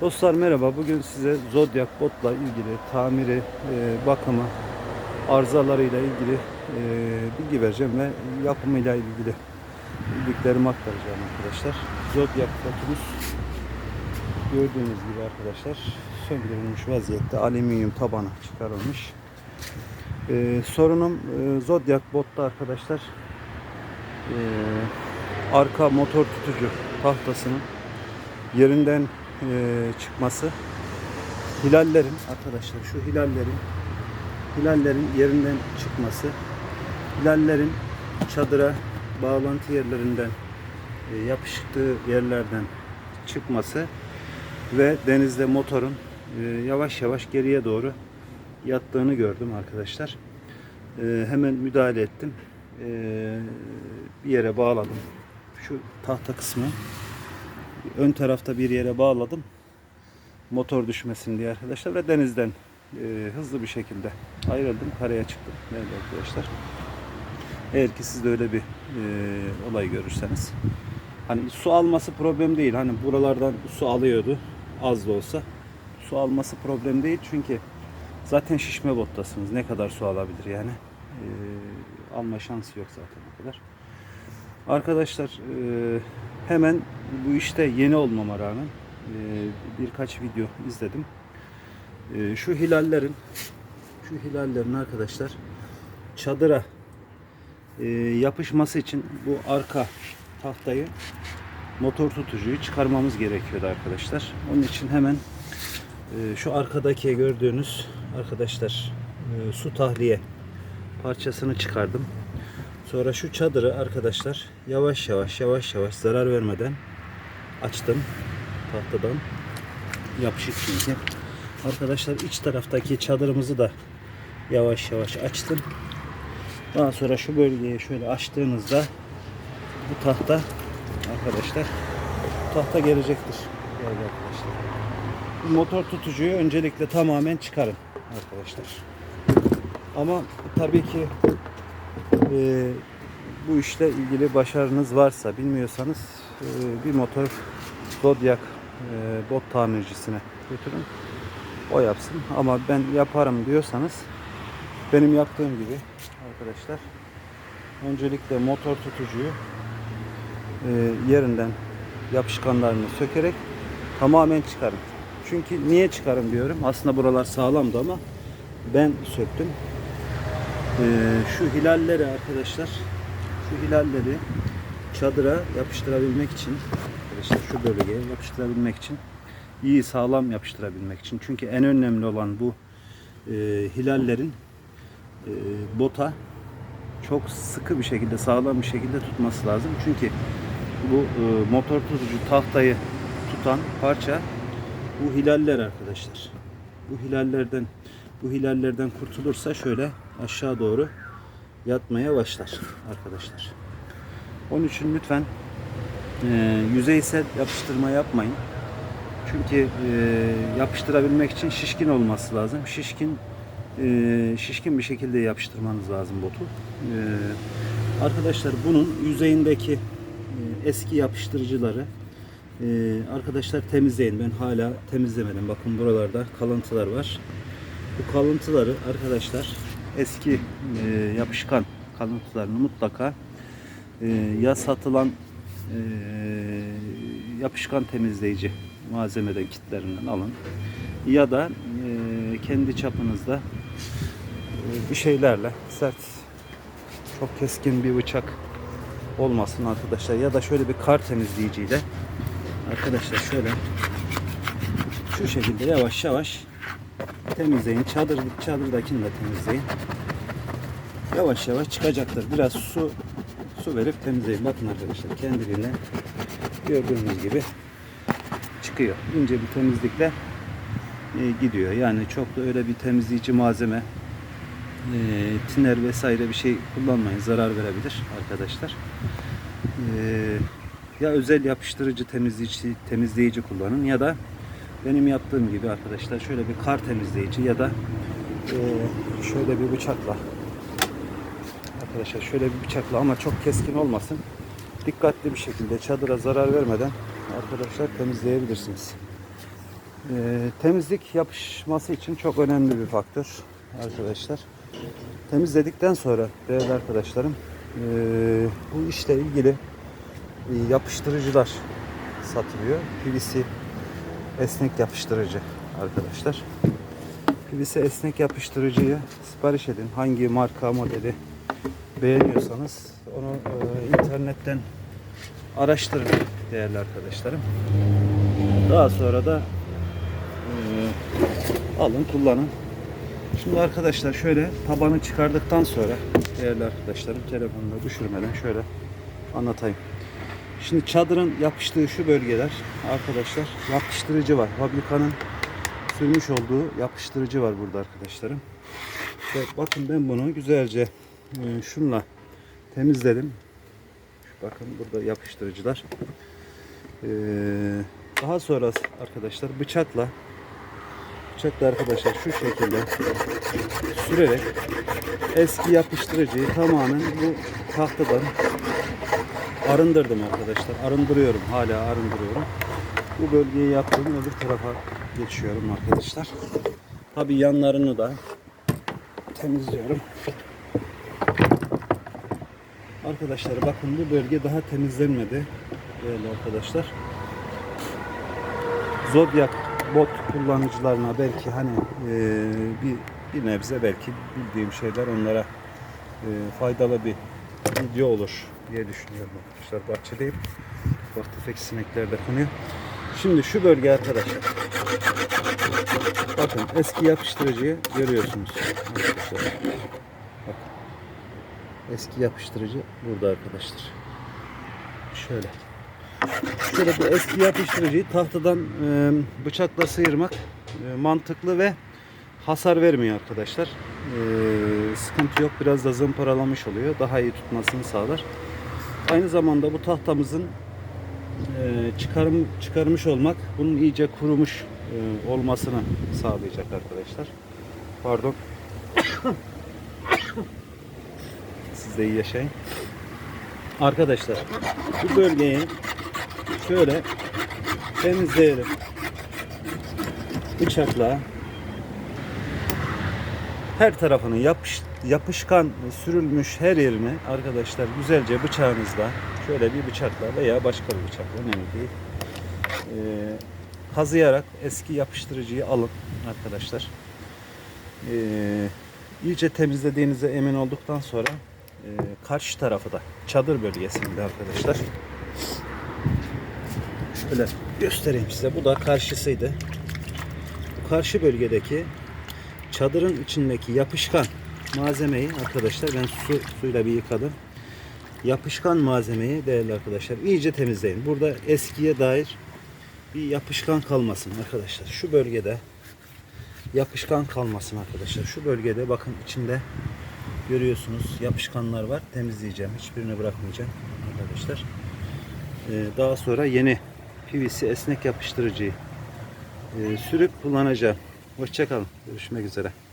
Dostlar merhaba. Bugün size Zodiac botla ilgili tamiri, e, bakımı, arızalarıyla ilgili e, bilgi vereceğim ve yapımıyla ilgili bildiklerimi aktaracağım arkadaşlar. Zodiac botumuz gördüğünüz gibi arkadaşlar söndürülmüş vaziyette alüminyum tabanı çıkarılmış. E, sorunum e, Zodiac botta arkadaşlar e, arka motor tutucu tahtasının yerinden çıkması hilallerin arkadaşlar şu hilallerin hilallerin yerinden çıkması hilallerin çadıra bağlantı yerlerinden e, yapıştığı yerlerden çıkması ve denizde motorun e, yavaş yavaş geriye doğru yattığını gördüm arkadaşlar. E, hemen müdahale ettim. E, bir yere bağladım. Şu tahta kısmı ön tarafta bir yere bağladım. Motor düşmesin diye arkadaşlar ve denizden e, hızlı bir şekilde ayrıldım. Karaya çıktım. Evet arkadaşlar. Eğer ki siz de öyle bir e, olay görürseniz. Hani su alması problem değil. Hani buralardan su alıyordu. Az da olsa. Su alması problem değil. Çünkü zaten şişme bottasınız. Ne kadar su alabilir yani. E, alma şansı yok zaten o kadar. Arkadaşlar e, hemen bu işte yeni olmama rağmen e, birkaç video izledim. E, şu hilallerin şu hilallerin arkadaşlar çadıra e, yapışması için bu arka tahtayı motor tutucuyu çıkarmamız gerekiyordu arkadaşlar. Onun için hemen şu arkadaki gördüğünüz arkadaşlar su tahliye parçasını çıkardım. Sonra şu çadırı arkadaşlar yavaş yavaş yavaş yavaş zarar vermeden açtım tahtadan yapışık çünkü. Arkadaşlar iç taraftaki çadırımızı da yavaş yavaş açtım. Daha sonra şu bölgeyi şöyle açtığınızda bu tahta arkadaşlar tahta gelecektir. Değerli arkadaşlar. Bu motor tutucuyu öncelikle tamamen çıkarın arkadaşlar. Ama tabii ki e, bu işle ilgili başarınız varsa bilmiyorsanız e, bir motor Zodiac e, bot tamircisine götürün. O yapsın. Ama ben yaparım diyorsanız benim yaptığım gibi arkadaşlar öncelikle motor tutucuyu e, yerinden yapışkanlarını sökerek tamamen çıkarın. Çünkü niye çıkarın diyorum. Aslında buralar sağlamdı ama ben söktüm. Ee, şu hilalleri arkadaşlar şu hilalleri çadıra yapıştırabilmek için arkadaşlar şu bölgeye yapıştırabilmek için iyi sağlam yapıştırabilmek için. Çünkü en önemli olan bu e, hilallerin e, bota çok sıkı bir şekilde sağlam bir şekilde tutması lazım. Çünkü bu e, motor tutucu tahtayı tutan parça bu hilaller arkadaşlar. Bu hilallerden bu hilallerden kurtulursa şöyle aşağı doğru yatmaya başlar arkadaşlar. Onun için lütfen e, yüzeysel yapıştırma yapmayın. Çünkü e, yapıştırabilmek için şişkin olması lazım. Şişkin e, şişkin bir şekilde yapıştırmanız lazım botu. E, arkadaşlar bunun yüzeyindeki e, eski yapıştırıcıları e, arkadaşlar temizleyin. Ben hala temizlemedim. Bakın buralarda kalıntılar var. Bu kalıntıları arkadaşlar eski e, yapışkan kalıntılarını mutlaka e, ya satılan e, yapışkan temizleyici malzemeden kitlerinden alın ya da e, kendi çapınızda e, bir şeylerle sert çok keskin bir bıçak olmasın arkadaşlar ya da şöyle bir kar temizleyiciyle arkadaşlar şöyle şu şekilde yavaş yavaş temizleyin. Çadır, çadırdakini de temizleyin. Yavaş yavaş çıkacaktır. Biraz su su verip temizleyin. Bakın arkadaşlar kendiliğinden gördüğünüz gibi çıkıyor. İnce bir temizlikle e, gidiyor. Yani çok da öyle bir temizleyici malzeme e, tiner vesaire bir şey kullanmayın. Zarar verebilir arkadaşlar. E, ya özel yapıştırıcı temizleyici temizleyici kullanın ya da benim yaptığım gibi arkadaşlar şöyle bir kar temizleyici ya da e, şöyle bir bıçakla arkadaşlar şöyle bir bıçakla ama çok keskin olmasın dikkatli bir şekilde çadıra zarar vermeden arkadaşlar temizleyebilirsiniz. Ee, temizlik yapışması için çok önemli bir faktör arkadaşlar. Temizledikten sonra değerli arkadaşlarım ee, bu işle ilgili e, yapıştırıcılar satılıyor. PVC esnek yapıştırıcı arkadaşlar. PVC esnek yapıştırıcıyı sipariş edin. Hangi marka modeli beğeniyorsanız onu e, internetten araştırın değerli arkadaşlarım. Daha sonra da e, alın kullanın. Şimdi arkadaşlar şöyle tabanı çıkardıktan sonra değerli arkadaşlarım telefonda düşürmeden şöyle anlatayım. Şimdi çadırın yapıştığı şu bölgeler arkadaşlar yapıştırıcı var. Fabrikanın sürmüş olduğu yapıştırıcı var burada arkadaşlarım. İşte bakın ben bunu güzelce e, şunla temizledim. Bakın burada yapıştırıcılar. Ee, daha sonra arkadaşlar bıçakla bıçakla arkadaşlar şu şekilde sürerek eski yapıştırıcıyı tamamen bu tahtadan arındırdım arkadaşlar. Arındırıyorum. Hala arındırıyorum. Bu bölgeyi yaptım. Öbür tarafa geçiyorum arkadaşlar. Tabi yanlarını da temizliyorum. Arkadaşlar bakın bu bölge daha temizlenmedi. Değerli arkadaşlar. Zodiac bot kullanıcılarına belki hani e, bir, bir nebze belki bildiğim şeyler onlara e, faydalı bir video olur diye düşünüyorum arkadaşlar. Bahçedeyim. Bak tefek sinekler de konuyor. Şimdi şu bölge arkadaşlar. Bakın eski yapıştırıcıyı görüyorsunuz. Arkadaşlar. Bakın. Eski yapıştırıcı burada arkadaşlar. Şöyle. Şöyle bir eski yapıştırıcıyı tahtadan e, bıçakla sıyırmak e, mantıklı ve hasar vermiyor arkadaşlar. E, sıkıntı yok. Biraz da zımparalamış oluyor. Daha iyi tutmasını sağlar. Aynı zamanda bu tahtamızın e, çıkarım çıkarmış olmak bunun iyice kurumuş e, olmasını sağlayacak arkadaşlar. Pardon. Siz de iyi yaşayın. Arkadaşlar bu bölgeyi şöyle temizleyelim. Bıçakla her tarafını yapış, yapışkan sürülmüş her yerini arkadaşlar güzelce bıçağınızla şöyle bir bıçakla veya başka bir bıçakla önemli değil. Ee, kazıyarak eski yapıştırıcıyı alın arkadaşlar. Ee, iyice temizlediğinize emin olduktan sonra e, karşı tarafı da çadır bölgesinde arkadaşlar. Şöyle göstereyim size. Bu da karşısıydı. Bu karşı bölgedeki çadırın içindeki yapışkan malzemeyi arkadaşlar ben su suyla bir yıkadım. Yapışkan malzemeyi değerli arkadaşlar iyice temizleyin. Burada eskiye dair bir yapışkan kalmasın arkadaşlar. Şu bölgede yapışkan kalmasın arkadaşlar. Şu bölgede bakın içinde görüyorsunuz yapışkanlar var. Temizleyeceğim. Hiçbirini bırakmayacağım arkadaşlar. Ee, daha sonra yeni PVC esnek yapıştırıcıyı e, sürüp kullanacağım. Hoşçakalın. Görüşmek üzere.